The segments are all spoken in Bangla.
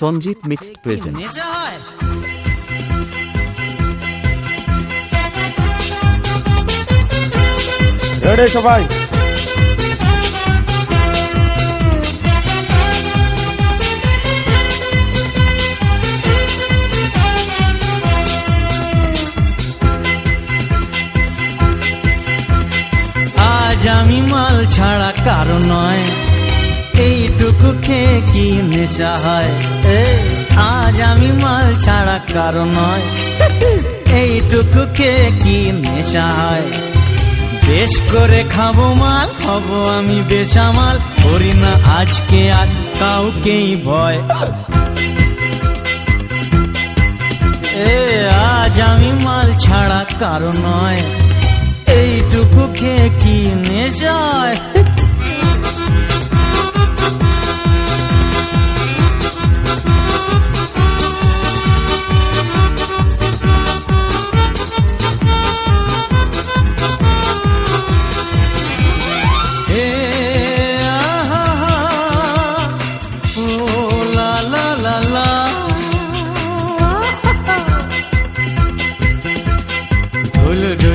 সঞ্জিত মিক্সড প্রেজেন্ট রেডি সবাই? আজ আমি মাল ছাড়া কারও নয়। এইটুকু খেয়ে কি নেশা হয়? আজ আমি মাল ছাড়া কারও নয়। এইটুকু খেয়ে কি নেশা হয়? বেশ করে খাব মাল, হব আমি বেসামাল। করি না আজকে আর কাউকেই ভয়। এ, আজ আমি মাল ছাড়া কারও নয়। এইটুকু খেয়ে কি নেশায়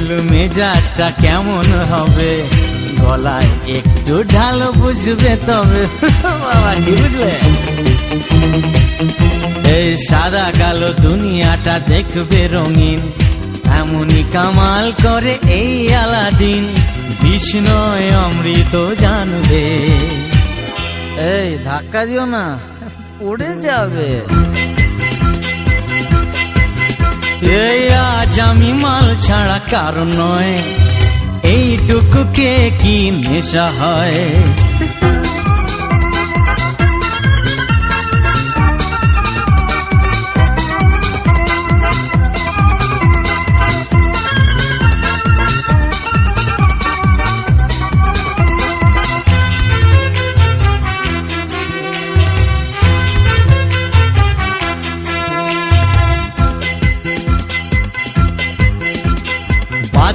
ঢুলু মেজাজটা কেমন হবে? গলায় একটু ঢালো বুঝবে তবে। বাবা, কি বুঝলে? এই সাদা কালো দুনিয়াটা দেখবে রঙিন। এমনই কামাল করে এই আলাদিন। বিষ্ণয় অমৃত জানবে। এই ধাক্কা দিও না পড়ে যাবে। এই আজ আমি মাল ছাড়া কারণ নয়? এইটুকু কে কি নেশা হয়?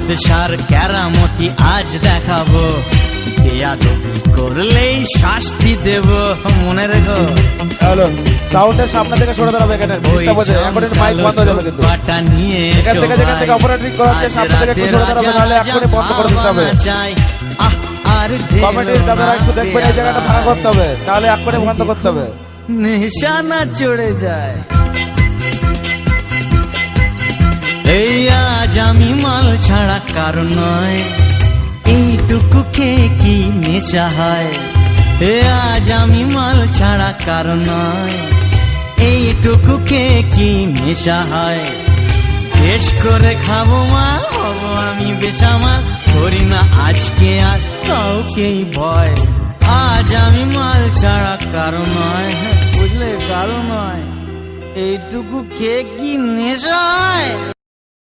বাদশার কেরামতি আজ দেখাবো। করলেই শাস্তি দেব মনে রেখো সাউন্ডের সামনে থেকে সরে দাঁড়াবে এখানে। ওই ডিস্টার্ব হচ্ছে এখন মাইক বন্ধ হয়ে যাবে কিন্তু। নিয়ে এখান থেকে যেখান থেকে অপারেটিং করা হচ্ছে সামনে থেকে একটু সরে দাঁড়াবে নাহলে এক্ষুনি বন্ধ করে দিতে হবে। চাই। আহ আর কমিটির দাদারা একটু দেখবেন এই জায়গাটা ভাঙা করতে হবে তাহলে এক্ষুনি বন্ধ করতে হবে। নেশা না চড়ে যায়। আমি মাল ছাড়া কারণ নয়। এইটুকু খেয়ে কি নেশা হয়? আজ আমি মাল ছাড়া কারণ নয়। এইটুকু খেয়ে কি নেশা হয়? বেশ করে খাব মাল হব আমি বেসামাল করি না আজকে আর কাউকেই ভয়। আজ আমি মাল ছাড়া কারণ নয়। হ্যাঁ, বুঝলে কারণ নয়। এইটুকু খেয়ে কি নেশা হয়?